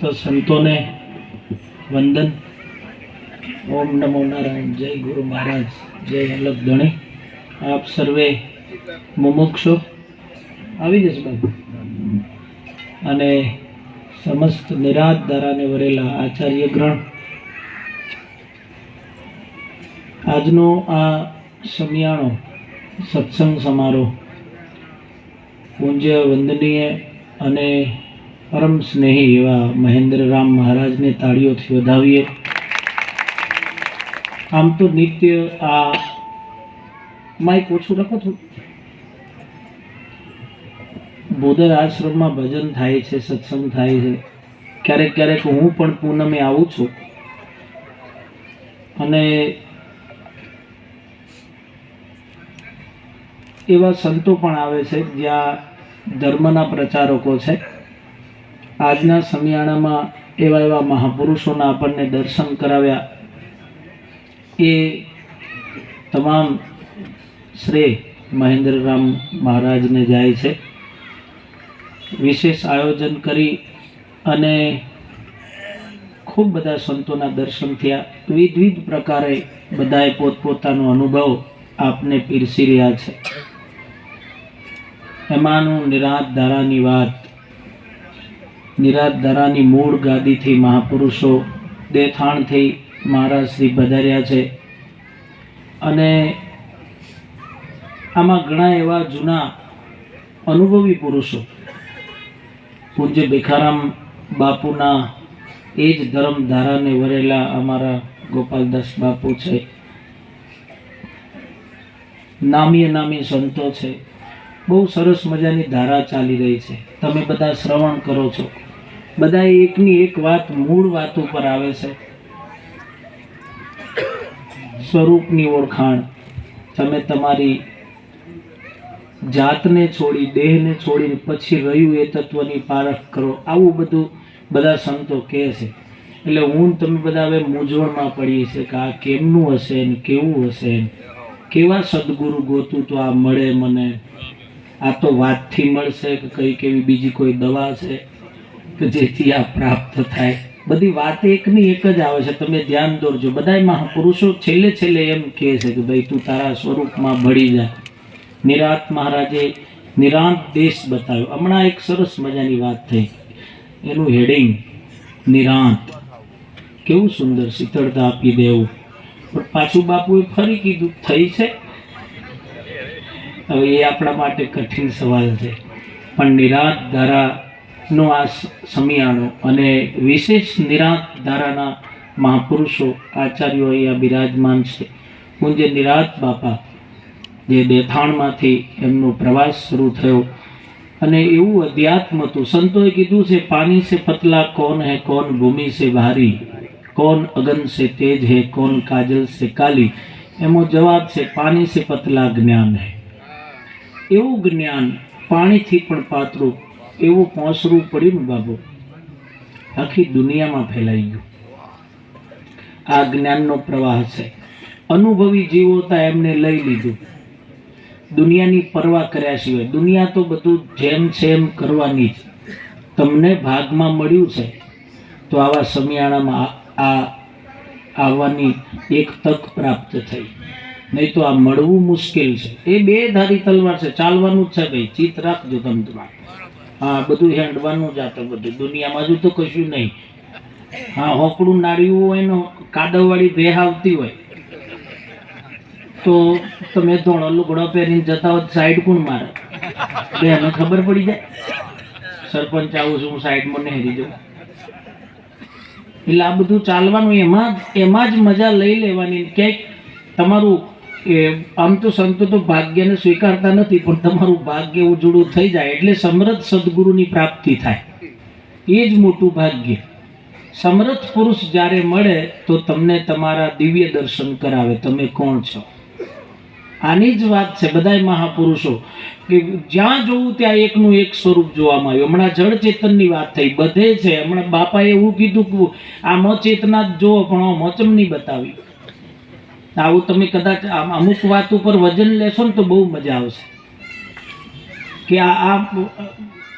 સમસ્ત સંતોને વંદન. ઓમ નમો નારાયણ. જય ગુરુ મહારાજ. જય અલગ ધણી. આપ સર્વે મુમુક્ષો. આવી જશે બાબુ અને સમસ્ત નિરાત દારાને વરેલા આચાર્ય ગ્રહણ. આજનો આ સમિયાણો સત્સંગ સમારોહ પૂજ્ય વંદનીય અને પરમ સ્નેહી એવા મહેન્દ્રરામ મહારાજને તાળીઓથી વધાવીએ. આમ તો નિત્ય આ માઇક ઓછું રાખો છું બોદર આશ્રમમાં ભજન થાય છે, સત્સંગ થાય છે. ક્યારેક ક્યારેક હું પણ પૂનમે આવું છું. અને એવા સંતો પણ આવે છે જ્યાં ધર્મના પ્રચારકો છે. આજના સમિયાણામાં એવા એવા મહાપુરુષોના આપણને દર્શન કરાવ્યા. એ તમામ શ્રેય મહેન્દ્રરામ મહારાજને જાય છે. વિશેષ આયોજન કરી અને ખૂબ બધા સંતોના દર્શન થયા. વિવિધ પ્રકારે બધાએ પોતપોતાનો અનુભવ આપને પીરસી રહ્યા છે. એમાંનું નિરાત ધારાની વાત નિરાત ધારાની મૂળ ગાદીથી મહાપુરુષો દેથાણથી મહારાજ શ્રી પધાર્યા છે. અને આમાં ઘણા એવા જૂના અનુભવી પુરુષો. પૂજ્ય ભિખારામ બાપુના એ જ ધર્મધારાને વરેલા અમારા ગોપાલદાસ બાપુ છે. નામી નામી સંતો છે. બહુ સરસ મજાની ધારા ચાલી રહી છે. તમે બધા શ્રવણ કરો છો. બધા એકની એક વાત, મૂળ વાત ઉપર આવે છે. સ્વરૂપની ઓળખાણ. તમે તમારી જાતને છોડી, દેહને છોડીને પછી રહ્યું એ તત્વની પારખ કરો. આવું બધું બધા સંતો કહે છે. એટલે હું તમે બધા હવે મૂંઝવણમાં પડીએ છે કે આ કેમનું હશે ને કેવું હશે કેવા સદગુરુ ગોતું તો આ મળે મને? આ તો વાતથી મળશે કે કઈ કેવી બીજી કોઈ દવા છે? કે જેથી આ પ્રાપ્ત થાય. બધી વાત એકની એક જ આવે છે. તમે ધ્યાન દોરજો. બધા મહાપુરુષો છેલ્લે છેલ્લે એમ કહે છે કે ભાઈ તું તારા સ્વરૂપમાં ભળી જા. નિરાત મહારાજે નિરાંત દેશ બતાવ્યો. હમણાં એક સરસ મજાની વાત થઈ. એનું હેડિંગ નિરાંત. કેવું સુંદર શીતળતા આપી દેવું. પણ પાછું બાપુએ ફરી કીધું, થઈ છે? હવે એ આપણા માટે કઠિન સવાલ છે. પણ નિરાત ધારાનો આ સમિયાણો અને વિશેષ નિરાત ધારાના મહાપુરુષો આચાર્યો અહીંયા બિરાજમાન છે. પૂજ્ય નિરાત બાપા, જે દેથાણમાંથી એમનો પ્રવાસ શરૂ થયો. અને એવું અધ્યાત્મ હતું સંતોએ કીધું છે, પાણી સે પતલા, કોણ હે, કોણ ભૂમિ સે ભારી? કોણ અગન સે તેજ હે, કોણ કાજલ સે કાલી? એમો જવાબ છે, પાણી સે પતલા જ્ઞાન હે. એવું જ્ઞાન પાણીથી પણ પાતળું એવું પોસરું પડ્યું ને બાબુ, આખી દુનિયામાં ફેલાઈ ગયું. આ જ્ઞાનનો પ્રવાહ છે. અનુભવી જીવો હતા એમને લઈ લીધું. દુનિયાની પરવા કર્યા સિવાય, દુનિયા તો બધું જેમ એમ કરવાની જ. તમને ભાગમાં મળ્યું છે, તો આવા સમિયાણામાં આ આવવાની એક તક પ્રાપ્ત થઈ. નહીં તો આ મળવું મુશ્કેલ છે. એ બે ધારી તલવાર છે. ચાલવાનું જ છે ભાઈ. ચિત રાખજો તમે તમારે. હા, બધું હેડવાનું જ હતું બધું. દુનિયામાં જ તો કશું નહીં. હા, હોકડું નાળ્યું હોય ને, કાદવવાળી ભેહ આવતી હોય, તો તમે ધોળો લુગડો પહેરીને જતા હોત, સાઈડ કોણ મારે? એને ખબર પડી જાય. સરપંચ આવું છું, હું સાઈડમાં નહેરી જાઉં. એટલે આ બધું ચાલવાનું, એમાં એમાં જ મજા લઈ લેવાની. ક્યાંક તમારું એ આમ તો સંતો તો ભાગ્યને સ્વીકારતા નથી, પણ તમારું ભાગ્ય ઉજળું થઈ જાય એટલે સમૃદ્ધ સદગુરુની પ્રાપ્તિ થાય. એ જ મોટું ભાગ્ય. સમર્થ પુરુષ જ્યારે મળે તો તમને તમારા દિવ્ય દર્શન કરાવે. તમે કોણ છો? આની જ વાત છે બધાય મહાપુરુષો, કે જ્યાં જોવું ત્યાં એકનું એક સ્વરૂપ જોવામાં આવ્યું. હમણાં જળ ચેતનની વાત થઈ. બધે છે. હમણાં બાપાએ એવું કીધું કે આ મચેતના જ જુઓ, પણ મચમ નહીં બતાવી. આવું તમે કદાચ અમુક વાત ઉપર વજન લેશો ને તો બહુ મજા આવશે. કે આ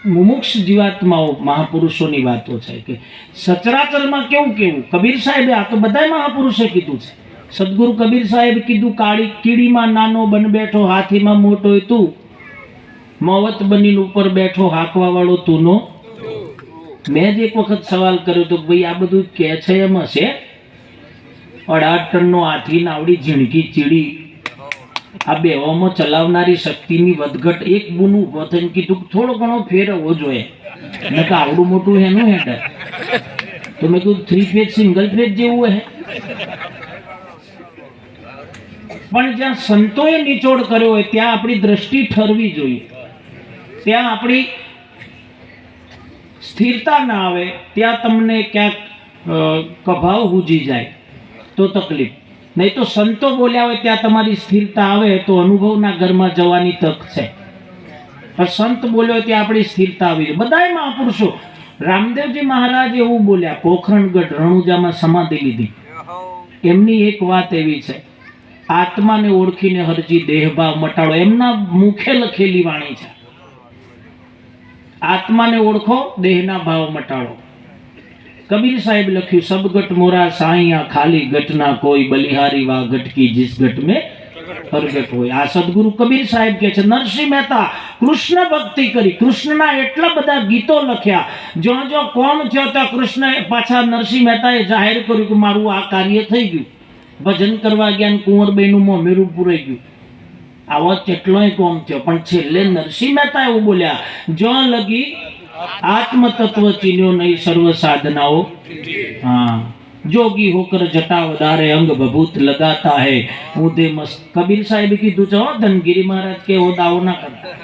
મુમુક્ષ જીવાત્માઓ મહાપુરુષોની વાતો છે કે સચરાચરમાં કેવું કેવું? કબીર સાહેબે આ તો બધાય મહાપુરુષે કીધું છે. સદગુરુ કબીર સાહેબ કીધું, કાળી કીડીમાં નાનો બન બેઠો, હાથીમાં મોટો તું. મોવત બનીને ઉપર બેઠો હાંકવા વાળો તું નો. મેં જ એક વખત સવાલ કર્યો તો ભાઈ આ બધું કે છે એમ હશે? અઢાર ટનનો હાથી નાવડી ઝીણકી ચીડી. આ બેવામાં ચલાવનારી શક્તિની વધઘટ એક બુનું ઊભો થઈને કીધું, થોડો ઘણો ફેર હોવો જોઈએ. મેં કે આવડું મોટું એનું હેડર તો મેં કીધું થ્રી ફેજ સિંગલ ફેજ જેવું હે. પણ જ્યાં સંતોએ નિચોડ કર્યો હોય, ત્યાં આપણી દ્રષ્ટિ ઠરવી જોઈએ. ત્યાં આપણી સ્થિરતા ના આવે, ત્યાં તમને ક્યાંક કભાવ હુજી જાય. તો તકલીફ. નહીં તો સંતો બોલ્યા હોય ત્યાં તમારી સ્થિરતા આવે તો અનુભવના ઘરમાં જવાની તક છે. સંત બોલ્યો ત્યાં આપણી સ્થિરતા આવી બધાય મહાપુરુષો, રામદેવજી મહારાજ એવું બોલ્યા, પોખરણગઢ રણુજામાં સમાધિ લીધી. એમની એક વાત એવી છે, આત્માને ઓળખીને હરજી દેહભાવ મટાડો. એમના મુખે લખેલી વાણી છે. આત્માને ઓળખો, દેહના ભાવ મટાડો. કબીર સાહેબ લખ્યું સબગટ મોરા સાઈયા ખાલી ગટના કોઈ બલિહારી વા ગટકી જીસ ગટ મેં પ્રગટ હોય આ સદગુરુ કબીર સાહેબ કે છે નરસિંહ મહેતા કૃષ્ણ ભક્તિ કરી કૃષ્ણના એટલા બધા ગીતો લખ્યા જો જો કોમ થયો તો કૃષ્ણ પાછા નરસિંહ મહેતાએ જાહેર કર્યું કે મારું આ કાર્ય થઈ ગયું. ભજન કરવા ગયા ને કુંવરબાઈનું મોમેરું પૂરાઈ ગયું. આવો કેટલોય કોમ થયો, પણ છેલ્લે નરસિંહ મહેતા એવું બોલ્યા જો લગી આત્મ તત્વ ચીન્યો નહીં સર્વ સાધનાઓ હા જોગી હોકર જટા વધારે અંગ ભભૂત લગાતા હે ઊંધે મસ્ત કબીર સાહેબ કીધું છે હો ધનગીરી મહારાજ કે એવો દાવો ના કરતા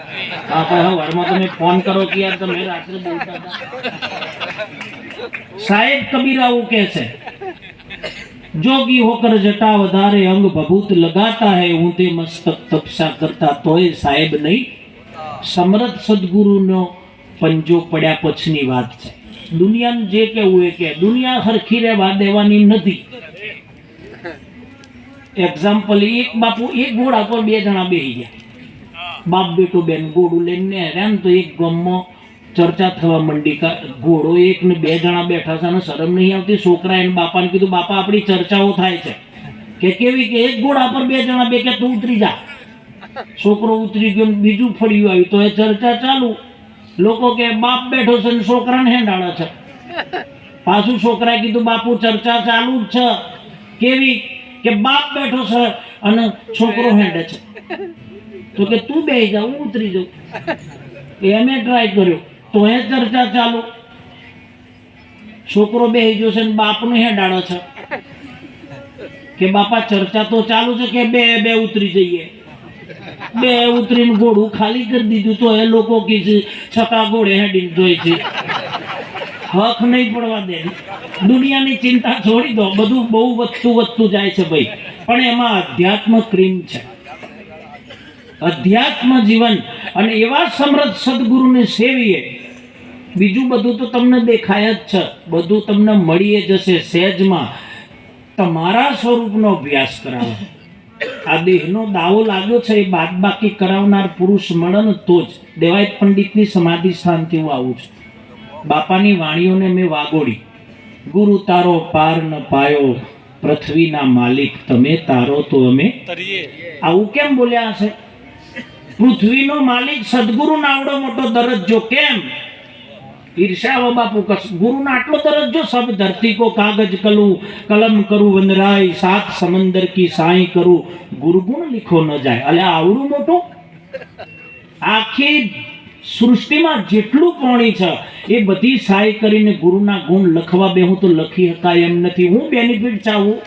હા ભાઈ હવારમાં તમે ફોન કરો કે યાર તમે રાત્રે બોલતા હતા સાહેબ કબીર આવું કહે છે જોગી હોકર જટા વધારે અંગ ભભૂત લગાતા હે ઊંધે મસ્તક તપસા કરતા તોય સાહેબ નહીં સમરથ સદગુરુનો પંજો પડ્યા પછીની વાત છે. દુનિયાને જે કેવું એ કે દુનિયા હરખી રહેવા દેવાની નથી. એક્ઝામ્પલ એક બાપુ, એક ઘોડા પર બે જણા બેહી ગયા. બાપ બેટો બેન ઘોડું લઈને રહ્યા ને તો એક ગામમાં ચર્ચા થવા માંડી ઘોડો એક ને બે જણા બેઠા છે અને શરમ નહીં આવતી. છોકરા એને બાપાને કીધું, બાપા, આપણી ચર્ચાઓ થાય છે. કે કેવી કે એક ઘોડા પર બે જણા બે કે, તું ઉતરી જા. છોકરો ઉતરી ગયો બીજું ફળિયું આવ્યું. તો એ ચર્ચા ચાલુ. લોકો કે, બાપ બેઠો છે ને હેંડાળે છે. પાછું છોકરાએ કીધું, બાપુ, ચર્ચા ચાલુ જ છે. કેવી? કે બાપ બેઠો છે અને છોકરો હેંડે છે. તો કે, તું બે જા, હું ઉતરી જાઉં. એમે ટ્રાય કર્યો. તો એ ચર્ચા ચાલુ. છોકરો બે ગયો છે બાપને હેંડાળે છે. કે, બાપા, ચર્ચા તો ચાલુ છે કે બે બે ઉતરી જઈએ? બે ઉતરીને ઘોડું ખાલી કરી દીધું તો એ લોકો કે છે છકા ઘોડે હેડીને જોઈ છે. હક નહીં પડવા દે. દુનિયાની ચિંતા છોડી દો. બધું બહુ વધતું વધતું જાય છે ભાઈ. પણ એમાં અધ્યાત્મ ક્રીમ છે. અધ્યાત્મ જીવન અને એવા સમૃદ્ધ સદગુરુને સેવીએ. બીજું બધું તો તમને દેખાય જ છે. બધું તમને મળીએ જશે સહેજમાં તમારા સ્વરૂપનો અભ્યાસ કરાવો. આ દેહનો દાવો લાગ્યો છે એ બાદ બાકી કરાવનાર પુરુષ મળન તો જ. દેવાય પંડિતની સમાધિ સ્થાનથી હું આવું છું. બાપાની વાણીઓને મેં વાગોડી ગુરુ તારો પાર ન પાયો પૃથ્વીના માલિક તમે તારો તો અમે આવું કેમ બોલ્યા હશે? પૃથ્વીનો માલિક સદગુરુ નાવડો મોટો દરજ્જો કેમ? ઈર્ષાવો બાપુ ગુરુનો આટલો દરજ્જો સબ ધરતી કો કાગજ કલું કલમ કરું વંદરાય સાત સમંદર કી સાઈ કરું. ગુરુગુણ લીખો ન જાય. અલે આવડું મોટું? આખી સૃષ્ટિમાં જેટલું પાણી છે એ બધી સાય કરીને ગુરુના ગુણ લખવા બે હું તો લખી શકાય એમ નથી. હું બેનિફિટ ચાહું?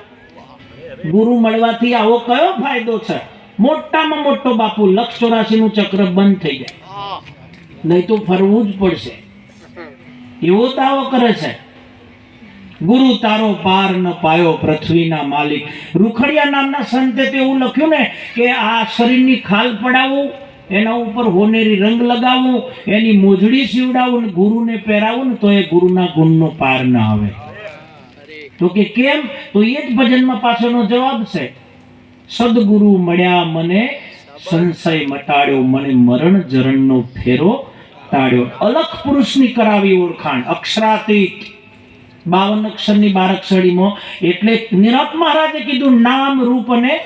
ગુરુ મળવાથી આવો કયો ફાયદો છે? મોટામાં મોટો બાપુ લક્ષ ચોરાશી નું ચક્ર બંધ થઈ જાય. નહીં તો ફરવું જ પડશે. એવો દાવો કરે છે. ગુરુ તારો પાર ન પાયો પૃથ્વીના માલિક. રૂખડિયા નામના સંતે એવું લખ્યું ને કે આ શરીરની ખાલ પડાવું, એના ઉપર હોનેરી રંગ લગાવું, એની મોજડી સીવડાવું ને ગુરુને પહેરાવું ને તો એ ગુરુના ગુણનો પાર ન આવે. તો કે કેમ? તો એ જ ભજનમાં પાછળનો જવાબ છે. સદગુરુ મળ્યા મને સંશય મટાડ્યો, મને મરણ જરણનો ફેરો તાળ્યો. અલખ પુરુષની કરાવી ઓળખાણ. અક્ષરાતીત. બાવન અક્ષરની બાર અક્ષરીમાં એટલે નિરપ મહારાજે કીધું, નામ, રૂપ અને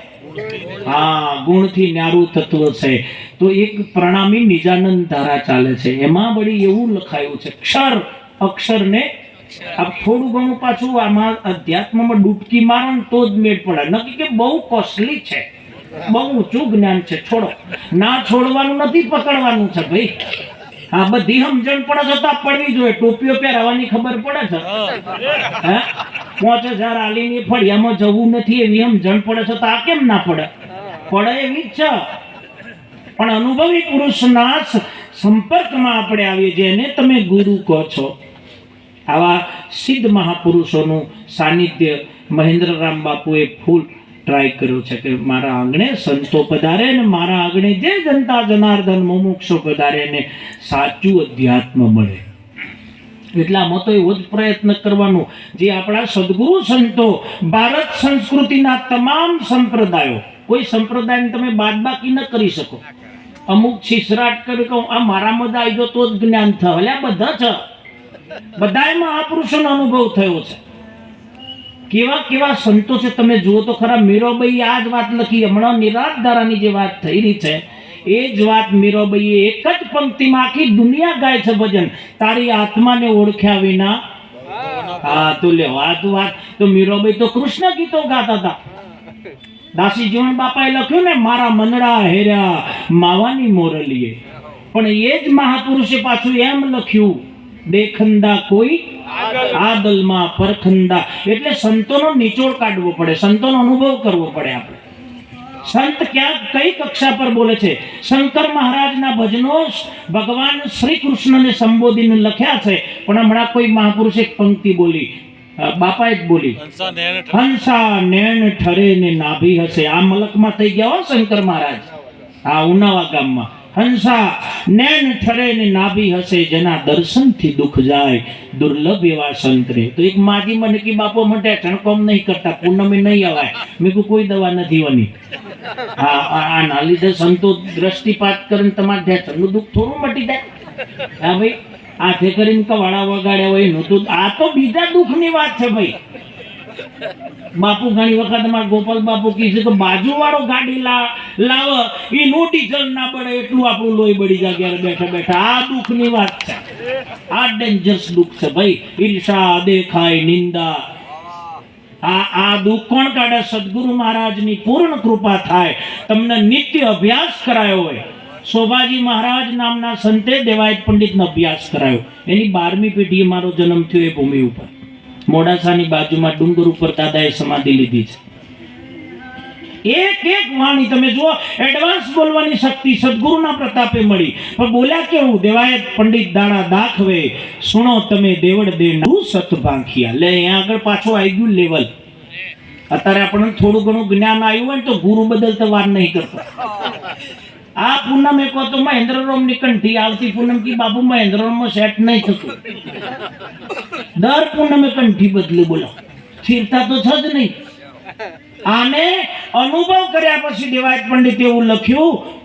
હા, ગુણથી ન્યારું તત્વ છે. તો એક પ્રણામી નિજાનંદ ધારા ચાલે છે. એમાં વળી એવું લખાયું છે, ક્ષર, અક્ષરને આ થોડું ઘણું પાછું આમાં અધ્યાત્મમાં ડૂબકી મારો તો જ મેળ પડે. નક્કી કે બહુ કોસ્ટલી છે. બહુ ઊંચું જ્ઞાન છે. છોડો. ના છોડવાનું નથી, પકડવાનું છે ભાઈ. આ બધી સમજણ પડે છતાં પડવી જોઈએ. ટોપીઓ પહેરાવાની ખબર પડે છે. પાંચ હજાર આલીની ફળિયામાં જવું નથી એવી સમજણ પડે છે, તો આ કેમ ના પડે? પડે એવી છે. પણ અનુભવી પુરુષના સંપર્કમાં આપણે આવીએ જેને તમે ગુરુ કહો છો. આવા સિદ્ધ મહાપુરુષોનું સાનિધ્ય મહેન્દ્રરામ બાપુએ ફૂલ ટ્રાય કર્યો છે કે મારા આંગણે સંતો પધારે ને મારા આંગણે જે જનતા જનાર્દન મુમુક્ષો પધારે ને સાચું અધ્યાત્મ મળે. એટલામાં તો એવો જ પ્રયત્ન કરવાનો જે આપણા સદગુરુ સંતો, ભારત સંસ્કૃતિના તમામ સંપ્રદાયો, કોઈ સંપ્રદાયને તમે બાદબાકી ન કરી શકો. અમુક છીસરાટ કરી કહું આ મારામાં જ આવી ગયો તો જ જ્ઞાન થયો. એટલે બધા છે બધાય મહાપુરુષોનો અનુભવ થયો છે. કેવા કેવા સંતો છે તમે જુઓ તો ખરા મીરોબાઈએ આ જ વાત લખી, હમણાં નિરાધારાની જે વાત થઈ રહી છે, એ જ વાત મીરોબાઈએ એક જ પંક્તિમાં આખી દુનિયા ગાય છે ભજન. તારી આત્માને ઓળખ્યા વિના. હા, તો લે, વાત વાત. તો મીરોબાઈ તો કૃષ્ણ ગીતો ગાતા હતા. દાસી જીવન બાપાએ લખ્યું ને, મારા મનડા હેર્યા માવાની મોરલીએ. પણ એ જ મહાપુરુષે પાછું એમ લખ્યું દેખંદા કોઈ આદલમાં પરખંદા એટલે સંતોનો નિચોડ કાઢવો પડે સંતોનો અનુભવ કરવો પડે આપણે. સંત ક્યાં કઈ કક્ષા પર બોલે છે? શંકર મહારાજના ભજનો ભગવાન શ્રી કૃષ્ણને સંબોધીને લખ્યા છે પણ હમણાં કોઈ મહાપુરુષ એક પંક્તિ બોલી. બાપા બાપાએ બોલી. હંસા નેણ ઠરે ને નાભી હશે. આ મલકમાં થઈ ગયા હો શંકર મહારાજ. આ ઉનાવા ગામમાં. હંસા નેણ ઠરે ને નાભી હશે જેના દર્શનથી દુઃખ જાય, દુર્લભ એવા સંતરે. તો એક માજી મને કી, બાપો માટે ચણકોમ નહીં કરતા, પૂનમે નહીં અવાય. મેં કહું કોઈ દવા નથી વાની આ- આના લીધે સંતો દ્રષ્ટિપાત કરીને તમારે ઢેચરનું દુઃખ થોડું મટી જાય. હા ભાઈ આથે કરીને કવાળા વગાડ્યા હોયનું તો આ તો બીજા દુઃખની વાત છે ભાઈ. બાપુ ઘણી વખત અમારા ગોપાલ બાપુ કહે છે કે બાજુ વાળો ગાડી લાવ એનું ડીઝલ ના પડે એટલું આપણું લોહી બળી જાય ત્યારે બેઠા બેઠા. આ દુઃખની વાત છે. આ ડેન્જરસ દુઃખ છે ભાઈ. ઈર્ષા, દેખાય, નિંદા. આ આ દુઃખ કોણ કાઢે? સદગુરુ મહારાજની પૂર્ણ કૃપા થાય. તમને નિત્ય અભ્યાસ કરાયો હોય. શોભાજી મહારાજ નામના સંતે દેવાયત પંડિતનો અભ્યાસ કરાયો. એની બારમી પેઢીએ મારો જન્મ થયો એ ભૂમિ ઉપર. મોડાસાની બાજુમાં ડુંગર ઉપર દાદાએ સમાધિ લીધી છે. એક એક વાણી તમે જુઓ એડવાન્સ બોલવાની શક્તિ સદગુરુના પ્રતાપે મળી. પણ બોલ્યા કેવું? દેવાયત પંડિત દાણા દાખવે. સુણો તમે દેવડ દે સત ભાંખિયા લે, અહીંયા આગળ પાછો આવી ગયું લેવલ. અત્યારે આપણને થોડું ઘણું જ્ઞાન આવ્યું હોય તો ગુરુ બદલતા વાર નહીં કરતો. આ પૂનમ એક તો મહેન્દ્રરોમની કંઠી. આવતી પૂનમ કી બાપુ મહેન્દ્રરોમમાં સેટ નહીં થતું. દર પૂનમે કંઠી બદલે બોલો. સ્થિરતા તો છે જ નહીં. આને અનુભવ કર્યા પછી દેવાયત પંડિત એવું લખ્યું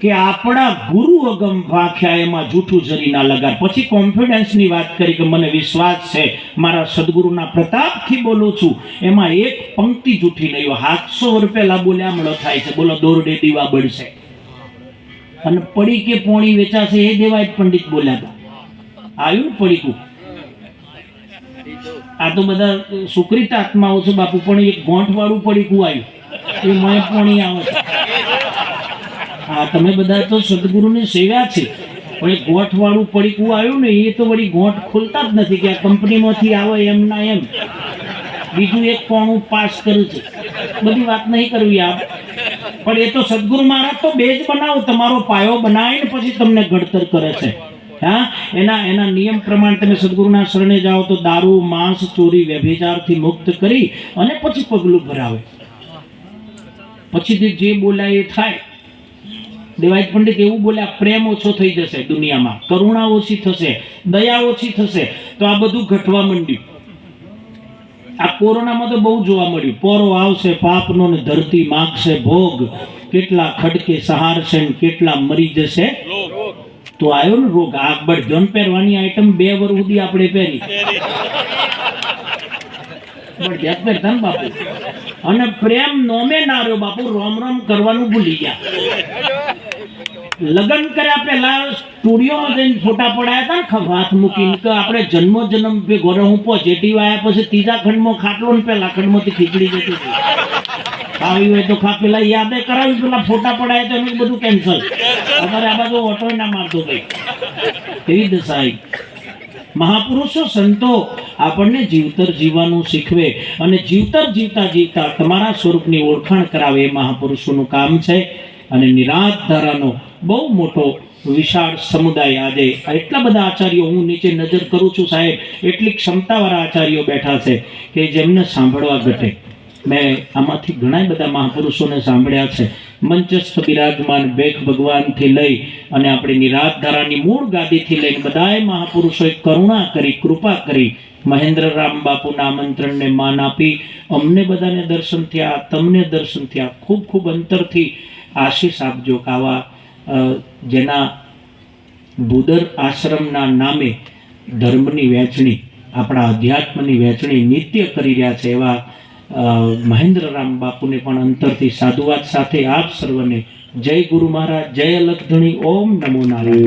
કે આપણા ગુરુ અગમ ભાખ્યા એમાં જૂઠું જરી ના લગાડ. પછી કોન્ફિડન્સની વાત કરી કે મને વિશ્વાસ છે, મારા સદગુરુના પ્રતાપથી બોલું છું. એમાં એક પંક્તિ જૂઠી નહીં સાતસો રૂપિયા બોલ્યા મળો થાય છે. બોલો, દોરડે દીવા બળશે. અને પડી કે પોણી વેચાશે એ દેવાય પંડિત બોલ્યા હતા. આવ્યું પડીકું? આ તો બધા સુકૃત આત્માઓ છે, બાપુ, પણ એક ગોંઠ વાળું પડીકું આવ્યું એ મય પોણી આવે છે. હા, તમે બધા તો સદગુરુની સેવા છે. પણ એ ગોંઠવાળું પડીકું આવ્યું ને, એ તો વળી ગોંઠ ખોલતા જ નથી કે આ કંપનીમાંથી આવે એમ ના એમ. બીજું એક પોણું પાસ કર્યું છે. બધી વાત નહીં કરવી આ પણ એ તો સદગુરુ મહારાજ તો બેજ બનાવો. તમારો પાયો બનાવીને પછી તમને ઘડતર કરે છે. હા? એના એના નિયમ પ્રમાણે તમે સદગુરુના શરણે જાઓ તો દારૂ, માંસ, ચોરી, વ્યભિચારથી મુક્ત કરી અને પછી પગલું ભરાવે. પછી જે બોલાય એ થાય. દેવાયત પંડિત એવું બોલ્યા, પ્રેમ ઓછો થઈ જશે દુનિયામાં, કરુણા ઓછી થશે, દયા ઓછી થશે. તો આ બધું ઘટવા માંડ્યું. આ કોરોનામાં તો બહુ જોવા મળ્યું. પોરો આવશે પાપનો ને ધરતી માગશે ભોગ. કેટલા ખડકે સહારશે ને કેટલા મરી જશે તો આવ્યો ને રોગ, આ બળજન પહેરવાની આઈટમ બે વર સુધી આપણે પહેરી. અને પ્રેમ નોમે ના રહ્યો બાપુ, રોમ રોમ કરવાનું ભૂલી ગયા. લગ્ન કર્યા પહેલા સ્ટુડિયોમાં જઈને ફોટા પડાયા હતા હાથ મૂકીને કે આપણે જન્મ જન્મ ભેગો રહું પોઝિટિવ આવ્યા પછી ત્રીજા ખંડમાં ખાટલો ને પહેલા ખંડમાંથી ખીચડી જતી હતી. આવી હોય તો ખા પેલા યાદે કરાવી પેલા ફોટા પડાય તો એનું બધું કેન્સલ અમારે આ બાજુ ઓટો ના મારતો ભાઈ. એવી દશા મહાપુરુષો, સંતો, આપણને જીવતર જીવવાનું શીખવે અને જીવતર જીવતા જીવતા તમારા સ્વરૂપની ઓળખાણ કરાવે એ મહાપુરુષોનું કામ છે અને નિરાત ધારાનો બહુ મોટો વિશાળ સમુદાય આજે એટલા બધા આચાર્યો હું નીચે નજર કરું છું સાહેબ, એટલી ક્ષમતાવાળા આચાર્યો બેઠા છે કે જેમને સાંભળવા ઘટે. મેં આમાંથી ઘણા બધા મહાપુરુષોને સાંભળ્યા છે. મંચસ્થ બિરાજમાન બેખ ભગવાનથી લઈ અને આપણી નિરાધારાની મૂળ ગાદીથી લઈને બધાએ મહાપુરુષોએ કરુણા કરી, કૃપા કરી મહેન્દ્ર રામ બાપુના આમંત્રણને માન આપી, અમને બધાને દર્શન થયા, તમને દર્શન થયા, ખૂબ ખૂબ અંતરથી આશીષ આપજો કાવા જેના બુદર આશ્રમના નામે ધર્મની વહેંચણી, આપણા અધ્યાત્મની વહેંચણી નિત્ય કરી રહ્યા છે એવા મહેન્દ્રરામ બાપુને પણ અંતરથી સાધુવાદ સાથે આપ સર્વને જય ગુરુ મહારાજ, જય લખધણી ઓમ નમો નારાયણ.